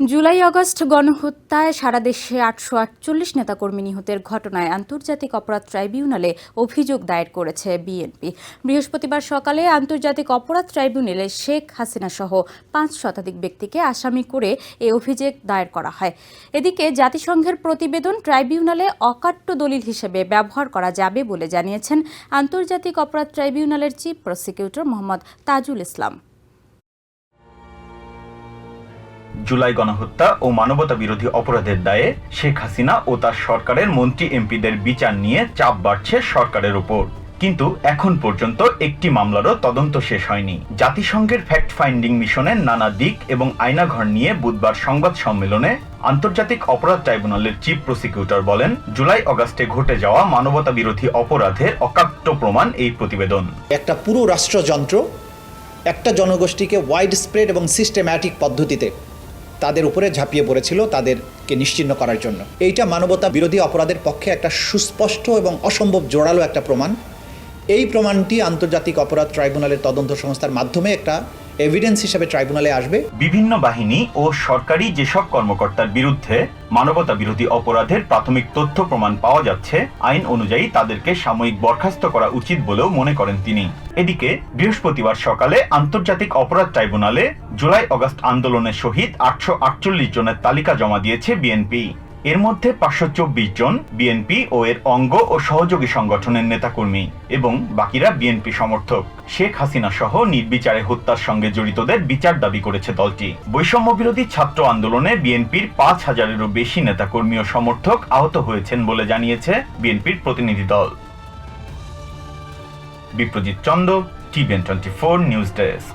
July August গণহত্যায় সারা দেশে আটশো আটচল্লিশ নেতাকর্মী নিহতের ঘটনায় আন্তর্জাতিক অপরাধ ট্রাইব্যুনালে অভিযোগ দায়ের করেছে বিএনপি। বৃহস্পতিবার সকালে আন্তর্জাতিক অপরাধ ট্রাইব্যুনালে শেখ হাসিনা সহ পাঁচ শতাধিক ব্যক্তিকে আসামি করে এ অভিযোগ দায়ের করা হয়। এদিকে জাতিসংঘের প্রতিবেদন ট্রাইব্যুনালে অকাট্য দলিল হিসেবে ব্যবহার করা যাবে বলে জানিয়েছেন আন্তর্জাতিক অপরাধ ট্রাইব্যুনালের chief prosecutor Mohammad Tajul Islam. July গণহত্যা ও মানবতা বিরোধী অপরাধের দায়ে শেখ হাসিনা ও তার সরকারের মন্ত্রী এমপিদের বিচার নিয়ে চাপ বাড়ছে সরকারের উপর কিন্তু এখন পর্যন্ত একটি মামলারও তদন্ত শেষ হয়নি। জাতিসংঘের ফ্যাক্ট ফাইন্ডিং মিশনের নানা দিক এবং আয়নাঘর নিয়ে বুধবার সংবাদ সম্মেলনে আন্তর্জাতিক অপরাধ ট্রাইব্যুনালের চিফ প্রসিকিউটর বলেন, জুলাই অগাস্টে ঘটে যাওয়া মানবতা বিরোধী অপরাধের অকাট্য প্রমাণ এই প্রতিবেদন। একটা পুরো রাষ্ট্রযন্ত্র, একটা জনগোষ্ঠীকে ওয়াইড স্প্রেড এবং সিস্টেম্যাটিক পদ্ধতিতে তাদের উপরে ঝাঁপিয়ে পড়েছিল তাদেরকে নিশ্চিন্ন করার জন্য। এইটা মানবতা বিরোধী অপরাধের পক্ষে একটা সুস্পষ্ট এবং অসম্ভব জোরালো একটা প্রমাণ। এই প্রমাণটি আন্তর্জাতিক অপরাধ ট্রাইব্যুনালের তদন্ত সংস্থার মাধ্যমে একটা এভিডেন্স হিসেবে ট্রাইব্যুনালে আসবে। বিভিন্ন বাহিনী ও সরকারি যেসব কর্মকর্তার বিরুদ্ধে মানবতা বিরোধী অপরাধের প্রাথমিক তথ্য প্রমাণ পাওয়া যাচ্ছে, আইন অনুযায়ী তাদেরকে সাময়িক বরখাস্ত করা উচিত বলেও মনে করেন তিনি। এদিকে, বৃহস্পতিবার সকালে আন্তর্জাতিক অপরাধ ট্রাইব্যুনালে জুলাই অগস্ট আন্দোলনে শহীদ আটশো আটচল্লিশ জনের তালিকা জমা দিয়েছে বিএনপি। এর মধ্যে পাঁচশো চব্বিশ জন বিএনপি ও এর অঙ্গ ও সহযোগী সংগঠনের নেতাকর্মী এবং বাকিরা বিএনপি সমর্থক। শেখ হাসিনা সহ নির্বিচারে হত্যার সঙ্গে জড়িতদের বিচার দাবি করেছে দলটি। বৈষম্য বিরোধী ছাত্র আন্দোলনে বিএনপির পাঁচ হাজারেরও বেশি নেতাকর্মী ও সমর্থক আহত হয়েছেন বলে জানিয়েছে বিএনপির প্রতিনিধি দল। Biprajit Chanda TVN twenty four news desk.